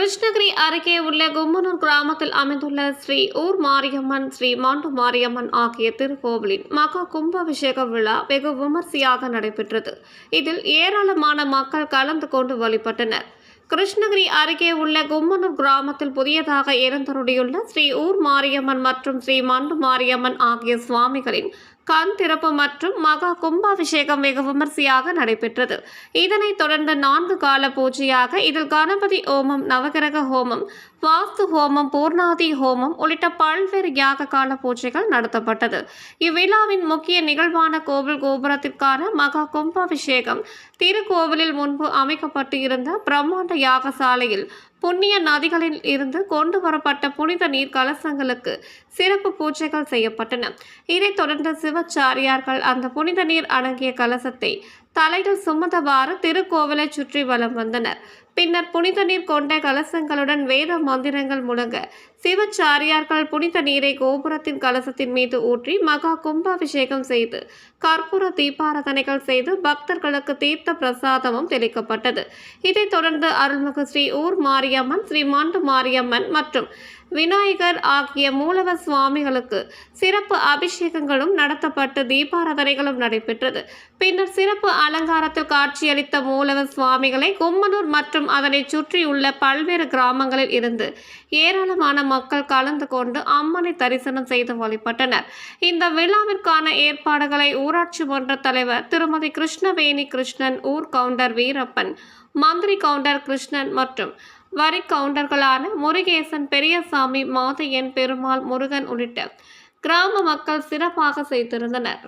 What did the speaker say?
கிருஷ்ணகிரி அருகே உள்ள கும்பனூர் கிராமத்தில் அமைந்துள்ள ஸ்ரீ ஊர் மாரியம்மன் ஸ்ரீ மாண்டு மாரியம்மன் ஆகிய திருக்கோவிலின் மகா கும்பாபிஷேக விழா வெகு விமர்சையாக நடைபெற்றது. இதில் ஏராளமான மக்கள் கலந்து கொண்டு வழிபட்டனர். கிருஷ்ணகிரி அருகே உள்ள கும்மனூர் கிராமத்தில் புதியதாக இறந்தருடையுள்ள ஸ்ரீ ஊர் மாரியம்மன் மற்றும் ஸ்ரீ மண்டு மாரியம்மன் ஆகிய சுவாமிகளின் கண் திறப்பு மற்றும் மகா கும்பாபிஷேகம் வெகு விமர்சையாக நடைபெற்றது. இதனைத் தொடர்ந்து நான்கு கால பூஜையாக இதில் கணபதி ஹோமம் நவகிரக ஹோமம் வாஸ்து ஹோமம் பூர்ணாதி ஹோமம் உள்ளிட்ட பல்வேறு யாக கால பூஜைகள் நடத்தப்பட்டது. இவ்விழாவின் முக்கிய நிகழ்வான கோவில் கோபுரத்திற்கான மகா கும்பாபிஷேகம் திருக்கோவிலில் முன்பு அமைக்கப்பட்டு இருந்த பிரம்மாண்ட யாகசாலையில் புண்ணிய நதிகளில் இருந்து கொண்டு வரப்பட்ட புனித நீர் கலசங்களுக்கு சிறப்பு பூஜைகள் செய்யப்பட்டன. இதைத் தொடர்ந்து சிவச்சாரியார்கள் அந்த புனித நீர் அடங்கிய கலசத்தை தலையில் சுமந்தவாறு திருக்கோவிலை சுற்றி வலம் வந்தனர். பின்னர் புனித நீர் கொண்ட கலசங்களுடன் வேத மந்திரங்கள் முழங்க சிவச்சாரியார்கள் புனித நீரை கோபுரத்தின் கலசத்தின் மீது ஊற்றி மகா கும்பாபிஷேகம் செய்து கற்பூர தீபாரதனைகள் செய்து பக்தர்களுக்கு தீர்த்த பிரசாதமும் தெளிக்கப்பட்டது. இதைத் தொடர்ந்து அருள்மிகு ஸ்ரீ ஊர் மாரியம்மன் ஸ்ரீ மாண்டு மாரியம்மன் மற்றும் விநாயகர் ஆகிய மூலவ சுவாமிகளுக்கு சிறப்பு அபிஷேகங்களும் நடத்தப்பட்டு தீபாராதனைகளும் நடைபெற்றது. பின்னர் சிறப்பு அலங்காரத்தில் காட்சியளித்த மூலவ சுவாமிகளை கும்மனூர் மற்றும் அதனை சுற்றியுள்ள பல்வேறு கிராமங்களில் இருந்து ஏராளமான மக்கள் கலந்து கொண்டு அம்மனை தரிசனம் செய்து வழிபட்டனர். இந்த விழாவிற்கான ஏற்பாடுகளை ஊராட்சி மன்ற தலைவர் திருமதி கிருஷ்ணவேணி கிருஷ்ணன் ஊர் கவுண்டர் வீரப்பன் மந்திரி கவுண்டர் கிருஷ்ணன் மற்றும் வரி கவுண்டர்களான முருகேசன் பெரியசாமி மாதையன் பெருமாள் முருகன் உள்ளிட்ட கிராம மக்கள் சிறப்பாக செய்திருந்தனர்.